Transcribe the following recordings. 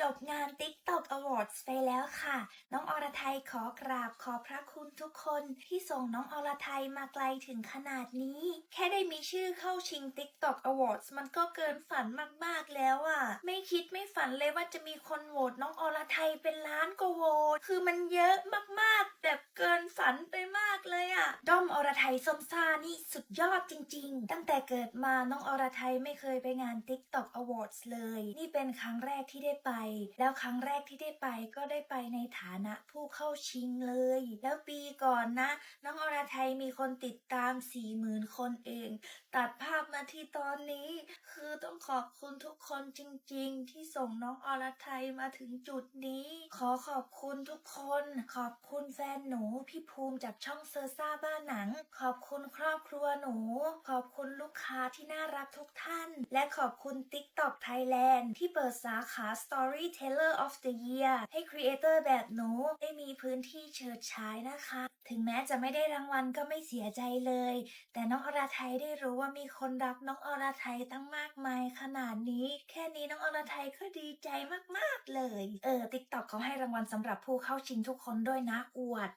จบงาน TikTok Awards ไปแล้วค่ะ น้องอรไทยขอกราบขอพระคุณทุกคนที่ส่งน้องอรไทยมาไกลถึงขนาดนี้ แค่ได้มีชื่อเข้าชิง TikTok Awards มันก็เกินฝันมากๆแล้วอะ่ะ ไม่คิดไม่ฝันเลยว่าจะมีคนโหวตน้องอรไทยเป็นล้านกว่าโหวตคือมันเยอะมากๆ แบบเกินฝันไปมากเลยอะ่ะด้อมอรไทยสมซานี่สุดยอดจริง ๆ ตั้งแต่เกิดมาน้องอรไทยไม่เคยไปงาน TikTok Awards เลย นี่เป็นครั้งแรกที่ได้ไปแล้วครั้งแรกที่ได้ไปก็ได้ไปในฐานะผู้เข้าชิงเลย แล้วปีก่อนนะ น้องอรไทยมีคนติดตาม40,000คนเอง ตัดภาพมาที่ตอนนี้ คือต้องขอบคุณทุกคนจริง ๆ ที่ส่งน้องอรไทยมาถึงจุดนี้ ขอขอบคุณทุกคน ขอบคุณแฟนหนูพี่ภูมิจากช่องเซอร์ซ่าบ้านหนัง ขอบคุณครอบครัวหนู ขอบคุณลูกค้าที่น่ารักทุกท่าน และขอบคุณ TikTok Thailand ที่เปิดสาขา Storyteller of the Year ให้ครีเอเตอร์แบบหนูได้มีพื้นที่เฉิดฉายนะคะ ถึงแม้จะไม่ได้รางวัลก็ไม่เสียใจเลย แต่น้องอรไทยได้รู้ว่ามีคนรักน้องอรไทยตั้งมากมายขนาดนี้ แค่นี้น้องอรไทยก็ดีใจมากๆเลย เออติ๊กต็อกเขาให้รางวัลสำหรับผู้เข้าชิงทุกคนด้วยนะอวด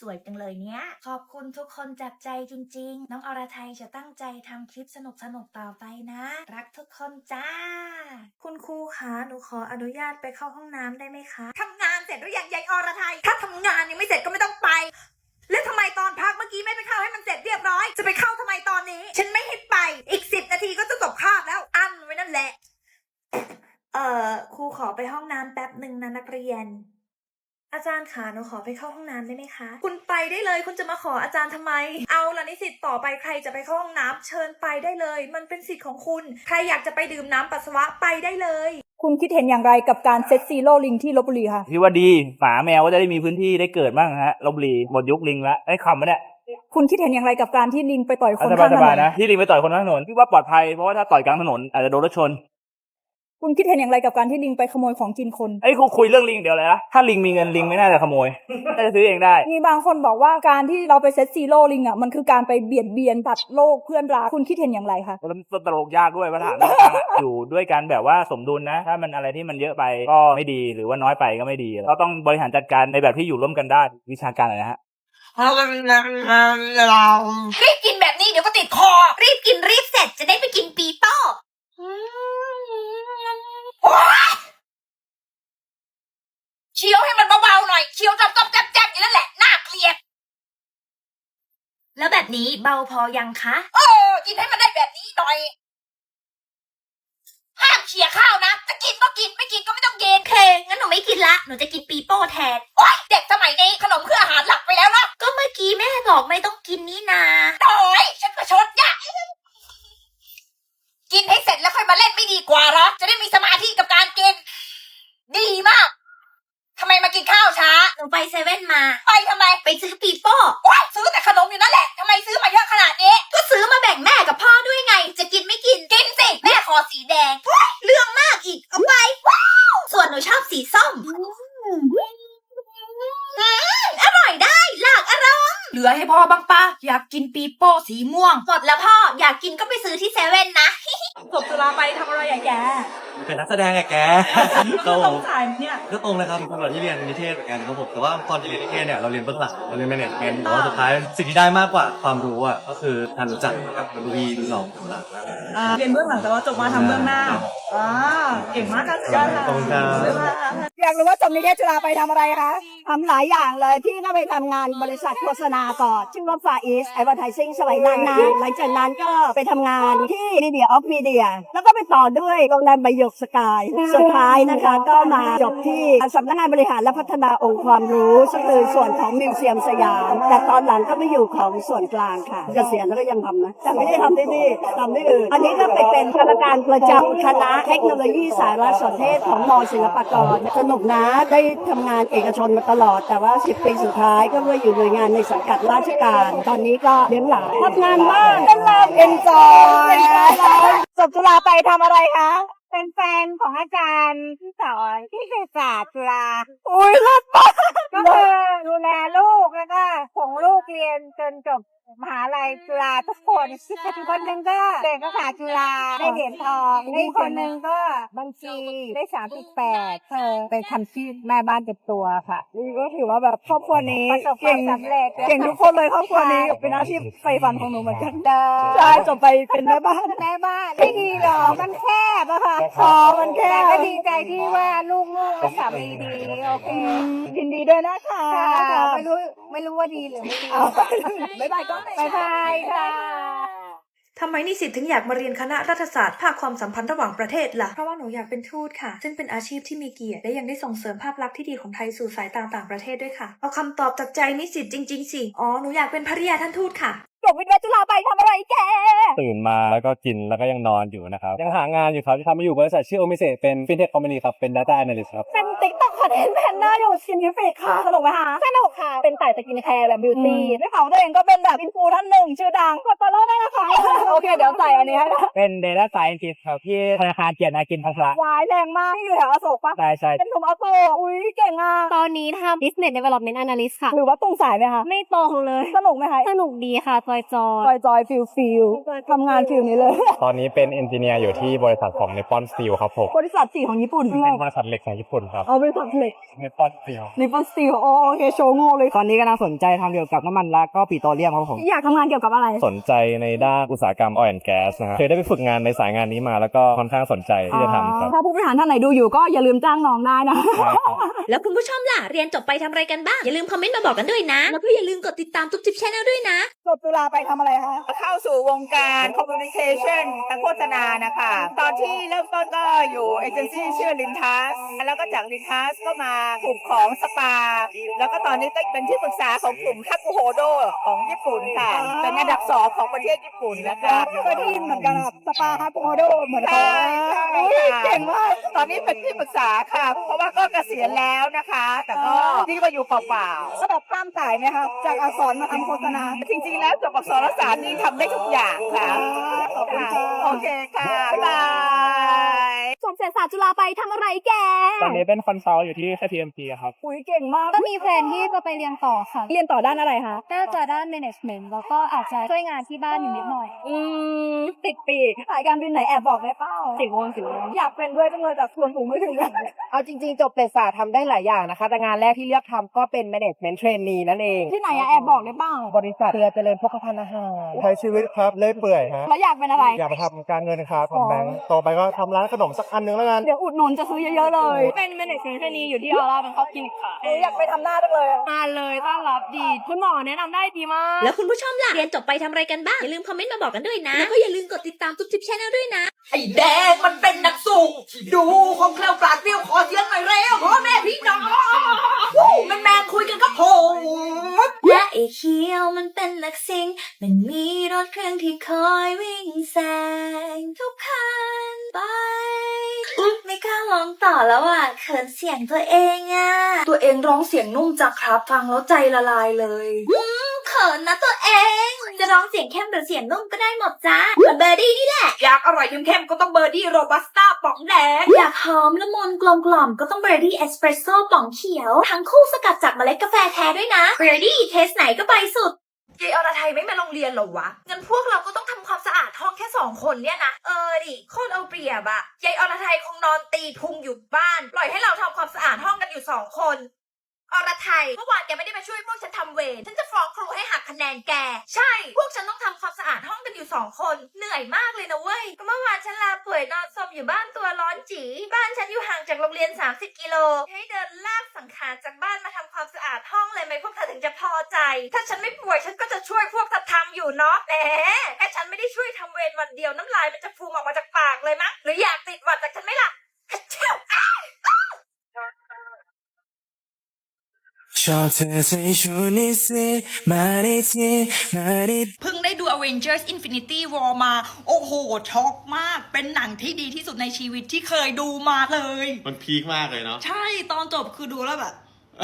สวยจังเลยเนี้ย ขอบคุณทุกคนจากใจจริง ๆ น้องอรไทยจะตั้งใจทำคลิปสนุกๆต่อไปนะ รักทุกคนจ้า คุณครูคะหนูขออนุญาตไปเข้าห้องน้ำได้ไหมคะทำงานเสร็จหรือยังยายอรไทยถ้าทำงานยังไม่เสร็จก็ไม่ต้องไป แล้วทำไมตอนพักเมื่อกี้ไม่ไปเข้าให้มันเสร็จเรียบร้อย จะไปเข้าทำไมตอนนี้ ฉันไม่ให้ไป อีกสิบนาทีก็จะจบคาบแล้ว อั้นไว้นั่นแหละ เอ่อครูขอไปห้องน้ำแป๊บหนึ่งนะนักเรียน อาจารย์คะหนูขอไปเข้าห้องน้ำได้ไหมคะ คุณไปได้เลย คุณจะมาขออาจารย์ทำไม เอาละนิสิตต่อไปใครจะไปเข้าห้องน้ำเชิญไปได้เลย มันเป็นสิทธิ์ของคุณ ใครอยากจะไปดื่มน้ำปัสสาวะไปได้เลย คุณคิดเห็นอย่างไรกับการเซตซีโร่ลิงที่ลบบุรีคะพี่ว่าดีหมาแมวก็จะได้มีพื้นที่ได้เกิดบ้างฮะลบบุรีหมดยุคลิงละไอ้ยคำมันเนี่ยคุณคิดเห็นอย่างไรกับการที่ลิงไปต่อยคนสข้างถบายนๆนนะที่ลิงไปต่อยคนข้างถนนพี่ว่าปลอดภัยเพราะว่าถ้าต่อยกลางถนนอาจจะโดนรถชน คุณคิดเห็นอย่างไรกับการที่ลิงไปขโมยของกินคน ไอ้ยครูคุยเรื่องลิงเดียวเลยนะถ้าลิงมีเงินลิงไม่น่าจะขโมยน่าจะซื้อเองได้ มีบางคนบอกว่าการที่เราไปเซตซีโร่ลิงอะมันคือการไปเบียดเบียนตัดโลกเพื่อนรักคุณคิดเห็นอย่างไรคะ แล้วมันตลกยากด้วยปัญหาเรื่องการอะอยู่ด้วยกันแบบว่าสมดุลนะ ถ้ามันอะไรที่มันเยอะไปก็ไม่ดีหรือว่าน้อยไปก็ไม่ดีก็ต้องบริหารจัดการในแบบที่อยู่ร่วมกันได้วิชาการอะไรนะฮะ รีบกินแบบนี้เดี๋ยวก็ติดคอ รีบกินรีบเสร็จจะได้ไปกินปีโป้โอ๊ย เคี้ยวให้มันเบาๆหน่อย เคี้ยวจับจับจับจับอย่างนั้นแหละ น่าเกลียด แล้วแบบนี้เบาพอยังคะเออกินให้มันได้แบบนี้หน่อย ห้ามเคี่ยข้าวนะ จะกินก็กิน ไม่กินก็ไม่ต้องกินเค งั้นหนูไม่กินละ หนูจะกินปีโป้แทน โอ๊ย เด็กสมัยนี้ขนมคืออาหารหลักไปแล้วนะก็เมื่อกี้แม่บอกไม่ต้องกินนี่นา โอ้ยฉันก็ชดยะกินให้เสร็จแล้วค่อยมาเล่นไม่ดีกว่าเหรอ จะได้มีสมาธิกับการกิน ดีมากทำไมมากินข้าวช้า หนูไปเซเว่นมา ไปทำไม ไปซื้อปีโป้ โอ๊ยซื้อแต่ขนมอยู่นั่นแหละทำไมซื้อมาเยอะขนาดนี้ ก็ซื้อมาแบ่งแม่กับพ่อด้วยไง จะกินไม่กิน กินสิ แม่ขอสีแดง เรื่องมากอีก เอาไป ส่วนหนูชอบสีส้มอืมอร่อยได้หลากอร่อย เห ลือให้พ่อบ้างปะอยากกินปีโป้สีม่วง หมดแล้วพ่ออยากกินก็ไปซื้อที่เซเว่นนะ จบจุฬาไปทำอะไรอะแกเป็นนักแสดงอะแกก็ต้องถ่ายเนี่ยก็ตรงเลยครับตอนที่เรียนนิเทศเหมือนกันครับผมแต่ว่าตอนที่เรียนนิเทศเนี่ยเราเรียนเบื้องหลังเราเรียนแมเนจเมนต์แต่ว่าสุดท้ายสิ่งที่ได้มากกว่าความรู้อะก็คือการรู้จักกับรุ่นพี่รุ่นน้องต่างๆอ่าเรียนเบื้องหลังแต่ว่าจบมาทำเบื้องหน้าอ่าเก่งมากค่ะสุดยอดค่ะขอบคุณครับ อยากรู้ว่าจบนิเทศจุฬาไปทำอะไรคะ ทำหลายอย่างเลยพี่ก็ไปทำงานบริษัทโฆษณาก่อนชื่อว่า Far East Advertising สมัยนั้นนะหลังจากนั้นก็ไปทำงานที่ Media of Media แล้วก็ไปต่อด้วยโรงแรมใบหยกสกายสุดท้ายนะคะก็มาจบที่สำนักงานบริหารและพัฒนาองค์ความรู้ซึ่งคือส่วนของมิวเซียมสยาม แต่ตอนหลังก็ไม่อยู่ของส่วนกลางค่ะเกษียณแล้วก็ยังทำนะแต่ไม่ได้ทำที่นี่ทำที่อื่นอันนี้ก็ไปเป็นกรรมการประจำคณะเทคโนโลยีสารสนเทศของมศิลปากรสนุกนะได้ทำงานเอกชนมาตลอดแต่ว่า 10 ปีสุดท้ายก็มาอยู่หน่วยงานในสังกัดราชการ ตอนนี้ก็เลี้ยงหลานทำงานบ้างก็เริ่มเอนจอยจบจุฬาไปทำอะไรคะเป็นแฟนของอาจารย์ที่สอนที่เศรษฐศาสตร์จุฬาอุ้ยรักมากก็คือดูแลลูกแล้วก็ส่งลูกเรียนจนจบมหาลัย จุฬาทุกคนคนหนึ่งก็เด็กภาษาจุฬาได้เหรียญทองอีกคนหนึ่งก็บัญชีได้สามสิบแปดเธอไปทำชีพแม่บ้านเต็มตัวค่ะนี่ก็ถือว่าแบบครอบครัวนี้ประสบความสำเร็จเก่งทุกคนเลยครอบครัวนี้เป็นอาชีพไฟฝันของหนูเหมือนกันใช่จบไปเป็นแม่บ้านแม่บ้านไม่ดีหรอกมันแค บอะค่ะพอมันแคบก็ดีใจที่ว่าลูกๆและสามีดีโอเคยินดีด้วยนะคะไม่รู้ไม่รู้ว่าดีหรือไม่ดีบ๊ายบายก็บ๊ายบายค่ะทำไมนิสิตถึงอยากมาเรียนคณะรัฐศาสตร์ภาคความสัมพันธ์ระหว่างประเทศล่ะ เพราะว่าหนูอยากเป็นทูตค่ะ ซึ่งเป็นอาชีพที่มีเกียรติและยังได้ส่งเสริมภาพลักษณ์ที่ดีของไทยสู่สายตาต่างประเทศด้วยค่ะ เอาคำตอบจากใจนิสิตจริง ๆ สิ อ๋อ หนูอยากเป็นภริยาท่านทูตค่ะ จบวิทยาจุฬาไปทำอะไรแก ตื่นมาแล้วก็กินแล้วก็ยังนอนอยู่นะครับ ยังหางานอยู่ครับทำมาอยู่บริษัทชื่อโอมิเซเป็นฟินเทคคอมพานีครับ เป็น Data Analyst ครับ เป็นติ๊กต็อกคอนเทนต์แพนด้าอยู่ชินทิฟิกค่ะสนุกไหมคะสนุกค่ะ เป็นสายสกินแคร์แบบบิวตี้ได้ข่าวตัวเองก็เป็นแบบอินฟูท่านหนึ่งชื่อดังกดตอลได้นะคะ โอเค เดี๋ยวใส่อันนี้ให้นะเป็น Data Scientist ครับที่ธนาคารเกียรตินากินพัสระวายแรงมากที่อยู่แถวอโศกปะใช่ใช่เป็นหนุ่มอโศกอุ้ยเก่งอะตอนนี้ทำ Business Development Analyst ค่ะ หรือว่าตรงสายไหมคะ ไม่ตรงเลย สนุกไหมคะ สนุกดีค่ะจอยจอจอยจอยฟิลฟิลทำงานฟิลนี้เลย ตอนนี้เป็นเอนจิเนียร์อยู่ที่บริษัทของ Nippon Steel ครับผมบริษัทสีของญี่ปุ่นเป็นบริษัทเหล็กของญี่ปุ่นครับเอาบริษัทเหล็ก Nippon Steel นิปปอนสตีลโอเคโชว์โง่เลยตอนนี้ก็น่าสนใจทำเกี่ยวกับน้ำมันและก็ปิโตรเลียมครับผมอยากทำงานเกี่ยวกับอะไร สนใจในด้านอุตสาหกรรม oil and gas นะฮะเคยได้ไปฝึกงานในสายงานนี้มาแล้วก็ค่อนข้างสนใจที่จะทำครับถ้าผู้บริหารท่านไหนดูอยู่ก็อย่าลืมจ้างน้องได้นะแล้วคุณผู้ชมล่ะเรียนจบไปทำอะไรกันบ้างอย่าลืมคอมเมนต์มาบอกกันด้วยนะแล้วก็อย่าลืมกดติดตามทุกจิบชแนลด้วยนะจบตุลาไปทำอะไรคะ เข้าสู่วงการคอมมิวนิเคชันทางโฆษณานะคะ ตอนที่เริ่มต้นก็อยู่เอเจนซี่ชื่อลินทัส แล้วก็จากลินทัสก็มากลุ่มของสปา แล้วก็ตอนนี้ก็เป็นที่ปรึกษาของกลุ่มฮักกุโฮโดของญี่ปุ่นค่ะเป็นอันดับสองของประเทศญี่ปุ่นนะคะ ก็ได้ยินเหมือนกันอะสปาฮาปูโมโดเหมือนกัใช่นใช่ อุ๊ยค่ะเก่งมากตอนนี้เป็นที่ปรึกษาค่ะ เพราะว่าก็เกษียณแล้วนะคะ แต่ก็ที่มาอยู่เปล่าๆ แล้วแบบข้ามสายไหมคะจากอักษรมาทำโฆษณา จริงๆ แล้วจบอักษรศาสตร์นี่ทำได้ทุกอย่างค่ะขอบคุณค่ะโอเคค่ะบ๊าย บายจบเศรษฐศาสตร์จุฬาไปทำอะไรแก ตอนนี้เป็นคอนซัลท์อยู่ที่ KPMG ครับ อุ้ยเก่งมากก็มีแพลนที่จะไปเรียนต่อค่ะ เรียนต่อด้านอะไรคะ น่าจะด้าน Management แล้วก็อาจจะช่วยงานที่บ้านอยู่นิดหน่อย อืมติดปีกสายการบินไหนแอบบอกได้เปล่าสิบโมงสิบโมงอยากเป็นด้วยจังเลยแต่ส่วนสูงไม่ถึงเอาจริง ๆ จบเศรษฐศาสตร์ทำได้หลายอย่างนะคะ แต่งานแรกที่เลือกทำก็เป็น management trainee นั่นเอง ที่ไหนอะแอบบอกได้เปล่าบริษัทเครือเจริญพกพันอาหาร ใช้ชีวิตครับเล่อยเปื่อยฮะแล้วอยากเป็นอะไร อยากไปทำการเงินครับทำแบงก์ต่อไปก็ทำร้านขนมสักอันหนึงแล้วกัน เดี๋ยวอุดหนุนจะซื้อเยอะๆเลยเป็น Management Trainee อยู่ที่ออร่าเป็นครอบคลินิกค่ะเอออยากไปทำหน้าจังเลยอะมาเลยต้อนรับดี คุณหมอแนะนำได้ดีมาก แล้วคุณผู้ชมล่ะ เรียนจบไปทำอะไรกันบ้าง อย่าลืมคอมเมนต์มาบอกกันด้วยนะ แล้วก็อย่าลืมกดติดตามทุกจิบชแนลด้วยนะ ไอ้แดงมันเป็นนักสุ่งดูของเคลวปราดเปรี้ยวขอเสียงหน่อยเร็วพ่อแม่พี่น้องวู้แมนแมนๆคุยกันก็ผมและไอ้เขียวมันเป็นนักซิ่งมันมีรถเครื่องที่คอยวิ่งแซงทุกคันไปอุ๊ยไม่กล้า ร้องต่อแล้วอะเขินเสียงตัวเองอะตัวเองร้องเสียงนุ่มจักครับ ฟังแล้วใจละลายเลยเขินนะตัวเอง จะร้องเสียงเข้มหรือเสียงนุ่มก็ได้หมดจ้าเหมือนเบอร์ดี้นี่แหละ อยากอร่อยเข้มๆก็ต้องเบอร์ดี้โรบัสต้าป๋องแดง อยากหอมละมุนกลมกล่อมก็ต้องเบอร์ดี้เอสเปรสโซ่ป่องเขียว ทั้งคู่สกัดจากเมล็ดกาแฟแท้ด้วยนะเบอร์ดี้เทสไหนก็ไปสุด ยายอรไทยไม่มาโรงเรียนหรอวะงั้นพวกเราก็ต้องทำความสะอาดห้องแค่สองคนเนี่ยนะเออดิโคตรเอาเปรียบอะยายอรไทยคงนอนตีพุงอยู่บ้านปล่อยให้เราทำความสะอาดห้องกันอยู่สองคน เมื่อวานแกไม่ได้มาช่วยพวกฉันทำเวรฉันจะฟ้องครูให้หักคะแนนแก ใช่ พวกฉันต้องทำความสะอาดห้องกันอยู่สองคน เหนื่อยมากเลยนะเว้ย ก็เมื่อวานฉันลาป่วยนอนสมอยู่บ้านตัวร้อนจีบ้านฉันอยู่ห่างจากโรงเรียน 30 กิโล ให้เดินลากสังขารจากบ้านมาทำความสะอาดห้องเลยไหมพวกเธอถึงจะพอใจ ถ้าฉันไม่ป่วยฉันก็จะช่วยพวกเธอทำอยู่เนาะแหมแค่ฉันไม่ได้ช่วยทำเวรวันเดียวน้ำลายมันจะฟูมออกมาจากปากเลยมั้งหรืออยา อบเธอใส่ชุดนี้สิมาได้ทีมาได้เพิ่งได้ดู Avengers Infinity War มา โอ้โห ช็อกมาก เป็นหนังที่ดีที่สุดในชีวิตที่เคยดูมาเลย มันพีคมากเลยเนาะ ใช่ ตอนจบคือดูแล้วแบบ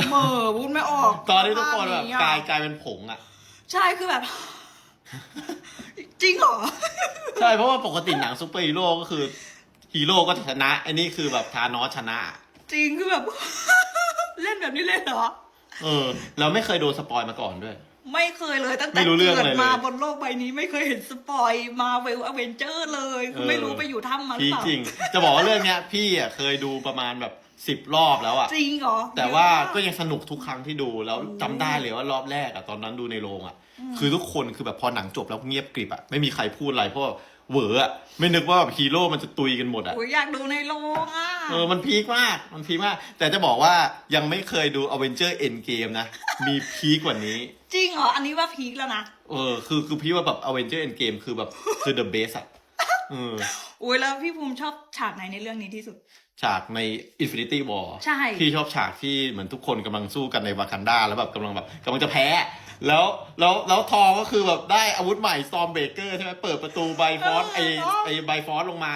เหม่อวุ้นไม่ออกตอนที่ทุกคนแบบภาพอะกลายกลายเป็นผงอะ ใช่ คือแบบ จริงเหรอ ใช่ เพราะว่าปกติหนังซูเปอร์ฮีโร่ก็คือ ฮีโร่ก็ชนะไอ้นี่คือแบบทานอสชนะ จริงคือแบบ เล่นแบบนี้เล่นเหรอ เออ เราไม่เคยโดนสปอยมาก่อนด้วย ไม่เคยเลยตั้งแต่ไม่รู้เรื่องเกิดอะไรเลยมาบนโลกใบนี้ไม่เคยเห็นสปอยมาเวลอเวนเจอร์เลยคือไม่รู้ไปอยู่ถ้ำมันพี่เปล่าจริง จะบอกว่าเรื่องเนี้ย พี่อะเคยดูประมาณแบบสิบรอบแล้วอะ จริงเหรอแต่ว่าเยอะมก็ยังสนุกทุกครั้งที่ดูแล้วจำได้เลยว่ารอบแรกอะตอนนั้นดูในโรงอะคือทุกคนคือแบบพอหนังจบแล้วเงียบกริบอะไม่มีใครพูดอะไรเพราะว่า เหวออะไม่นึกว่าแบบฮีโร่มันจะตุยกันหมดอะโอ้ยอยากดูในโรงอะเออมันพีคมากมันพีคมาก แต่จะบอกว่ายังไม่เคยดู Avenger Endgame นะ มีพีคกว่านี้ จริงเหรอ อันนี้ว่าพีคแล้วนะ เออคือคือพี่ว่าแบบ Avenger Endgame คือแบบคือ the best อะเอ อโอ้ยแล้วพี่ภูมิชอบฉากไหนในเรื่องนี้ที่สุด ฉากใน Infinity War ใช่ พี่ชอบฉากที่เหมือนทุกคนกำลังสู้กันในวากันดาแล้วแบบกำลังแบบกำลังจะแพ้ แล้วแล้วแล้วทอก็คือแบบได้อาวุธใหม่ Storm Breaker ใช่ไหมเปิดประตูไบฟอสไอไอไบฟอสลงมา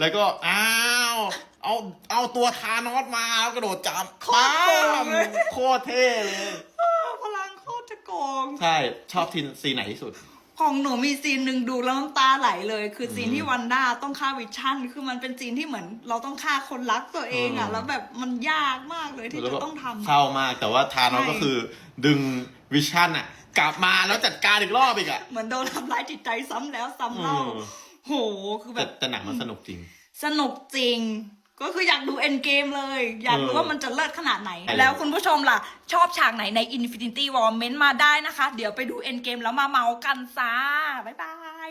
แล้วก็อ้าวเอาเอาตัวทานอสมาแล้วกระโดดจับโคตรโกงเลยปั๊มโคตรเท่เลยพลังโคตรจะโกง ใช่ชอบทีนซีนไหนที่สุด ของหนูมีซีนหนึ่งดูแล้วน้ำตาไหลเลย คือซีนอืมที่วันด้าต้องฆ่าวิชั่น คือมันเป็นซีนที่เหมือน เราต้องฆ่าคนรักตัวเองอะอืมแล้วแบบมันยากมากเลยที่แล้วจะแบบต้องทำเศร้ามากแต่ว่าทานอสใช่ก็คือดึงวิชั่นอะกลับมาแล้วจัดการอีกรอบอีกอะเหมือนโดนทำร้ายจิตใจซ้ำแล้วซ้ำเล่าอืมโหคือแบแต่บแต่หนังมันสนุกจริง สนุกจริง ก็คืออยากดูเอ็นเกมเลย อยากรู้เออว่ามันจะเลิศขนาดไหนใช่แล้วคุณผู้ชมล่ะ ชอบฉากไหนใน Infinity War เม้นต์มาได้นะคะ เดี๋ยวไปดูเอ็นเกมแล้วมาเมากันจ้าบ๊ายบาย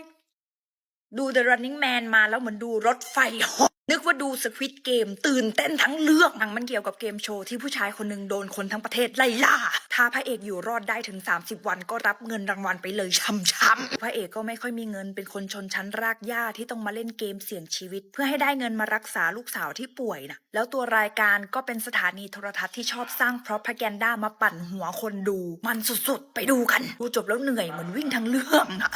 ดู The Running Man มาแล้วเหมือนดูรถไฟเหาะ นึกว่าดูสควิตเกม ตื่นเต้นทั้งเรื่องหนังมันเกี่ยวกับเกมโชว์ที่ผู้ชายคนหนึ่งโดนคนทั้งประเทศไล่ล่า ถ้าพระเอกอยู่รอดได้ถึง 30 วันก็รับเงินรางวัลไปเลยช้ำๆพระเอกก็ไม่ค่อยมีเงินเป็นคนชนชั้นรากหญ้าที่ต้องมาเล่นเกมเสี่ยงชีวิต เพื่อให้ได้เงินมารักษาลูกสาวที่ป่วยนะแล้วตัวรายการก็เป็นสถานีโทรทัศน์ที่ชอบสร้างพร็อพพแกนด้ามาปั่นหัวคนดู มันสุดๆ ไปดูกัน ดูจบแล้วเหนื่อยเหมือนวิ่งทั้งเรื่องอะ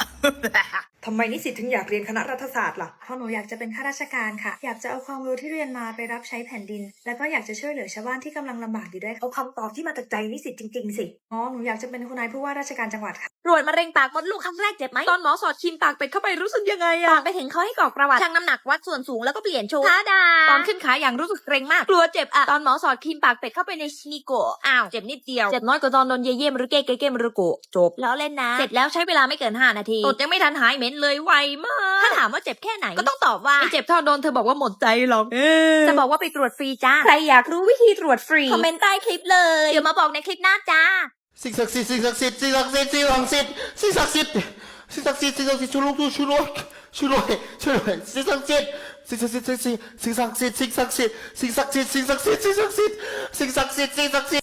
ทำไมนิสิตถึงอยากเรียนคณะรัฐศาสตร์ล่ะเพราะหนูอยากจะเป็นข้าราชการค่ะ อยากจะเอาความรู้ที่เรียนมาไปรับใช้แผ่นดิน แล้วก็อยากจะช่วยเหลือชาวบ้านที่กำลังลำบากอยู่ด้วยเอาคำตอบที่มาจากใจนิสิตจริง ๆ สิ อ๋อหนูอยากจะเป็นคุณนายผู้ว่าราชการจังหวัดค่ะ ตรวจมะเร็งปากมดลูกครั้งแรกเจ็บไหมตอนหมอสอดครีมปากเป็ดเข้าไปรู้สึกยังไงอะตอนไปถึงเขาให้กรอกประวัติชั่งน้ำหนักวัดส่วนสูงแล้วก็เปลี่ยนชุดท้าดาตอนขึ้นขาอย่างรู้สึกเกรงมากกลัวเจ็บอะตอนหมอสอดครีมปากเป็ดเข้าไปในชินิโกะอ้าวเจ็บนิดเดียวเจ็บน้อยกว่าตอนโดนเย่เย่มหรือเก้เก้เก้มหรือโกะจบแล้วเล่นนะเสร็จแล้วใช้เวลาไม่เกิน5นาทีตดยังไม่ทันหายเหม็นเลยไวมาก ถ้าถามว่าเจ็บแค่ไหน ก็ต้องตอบว่าไม่เจ็บเท่าโดนเธอบอกว่าหมดใจหรอกจะบอกว่าไปตรวจฟรีจ้า ใครอยากรู้วิธีตรวจฟรี คอมเมนต์ใต้คลิปเลย เดี๋ยวมาบอกในคลิปหน้าจ้า สิ่งศักดิ์สิทธิ์สิ่งศักดิ์สิทธิ์สิ่งศักดิ์สิทธิ์สิ่งศักดิ์สิทธิ์สิ่งศักดิ์สิทธิ์สิ่งศักดิ์สิทธิ์สิ่งศักดิ์สิทธิ์ช่วยลูกช่วยลูกช่วยลูกช่วยลูกสิ่งศักดิ์สิทธิ์สิ่งศักดิ์สิทธิ์สิ่งศักดิ์สิทธิ์สิ่งศักดิ์สิทธิ์สิ่งศักดิ์สิทธิ์สิ่งศักดิ์สิทธิ์สิ่งศักดิ์สิทธิ์สิ่งศักดิ์สิทธิ์สิ่งศักดิ์สิทธิ์สิ่งศักดิ์สิทธิ์